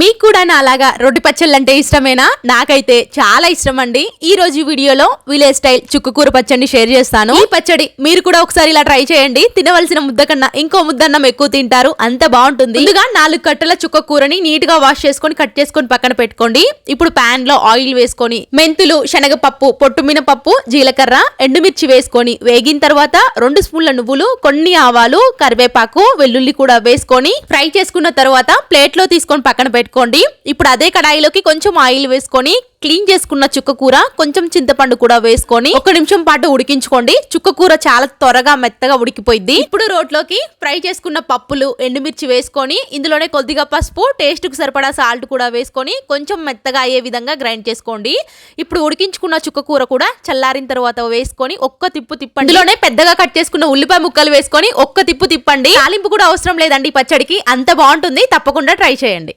మీకు కూడా నా అలాగా రొట్టి పచ్చళ్ళు అంటే ఇష్టమేనా? నాకైతే చాలా ఇష్టం అండి ఈ రోజు వీడియోలో విలేజ్ స్టైల్ చుక్కకూర పచ్చడిని షేర్ చేస్తాను. ఈ పచ్చడి మీరు కూడా ఒకసారి ఇలా ట్రై చేయండి. తినవలసిన ముద్ద కన్నా ఇంకో ముద్దన్నం ఎక్కువ తింటారు. అంత బాగుంటుంది. ముందుగా నాలుగు కట్టల చుక్క కూరని నీట్గా వాష్ చేసుకొని కట్ చేసుకొని పక్కన పెట్టుకోండి. ఇప్పుడు ప్యాన్లో ఆయిల్ వేసుకొని మెంతులు శనగపప్పు పొట్టు మినపప్పు జీలకర్ర ఎండుమిర్చి వేసుకొని వేగిన తర్వాత రెండు స్పూన్ల నువ్వులు కొన్ని ఆవాలు కరివేపాకు వెల్లుల్లి కూడా వేసుకొని ఫ్రై చేసుకున్న తర్వాత ప్లేట్లో తీసుకొని పక్కన పెట్టుకోండి. ఇప్పుడు అదే కడాయిలోకి కొంచెం ఆయిల్ వేసుకొని క్లీన్ చేసుకున్న చుక్క కూర కొంచెం చింతపండు కూడా వేసుకొని ఒక నిమిషం పాటు ఉడికించుకోండి. చుక్క కూర చాలా త్వరగా మెత్తగా ఉడికిపోయింది. ఇప్పుడు రోట్లోకి ఫ్రై చేసుకున్న పప్పులు ఎండుమిర్చి వేసుకొని ఇందులోనే కొద్దిగా పసుపు టేస్ట్కు సరిపడా సాల్ట్ కూడా వేసుకొని కొంచెం మెత్తగా అయ్యే విధంగా గ్రైండ్ చేసుకోండి. ఇప్పుడు ఉడికించుకున్న చుక్క కూర కూడా చల్లారిన తర్వాత వేసుకొని ఒక్క తిప్పు తిప్పండి. ఇందులోనే పెద్దగా కట్ చేసుకున్న ఉల్లిపాయ ముక్కలు వేసుకొని ఒక్క తిప్పు తిప్పండి. తాలింపు కూడా అవసరం లేదండి ఈ పచ్చడికి. అంత బాగుంటుంది. తప్పకుండా ట్రై చేయండి.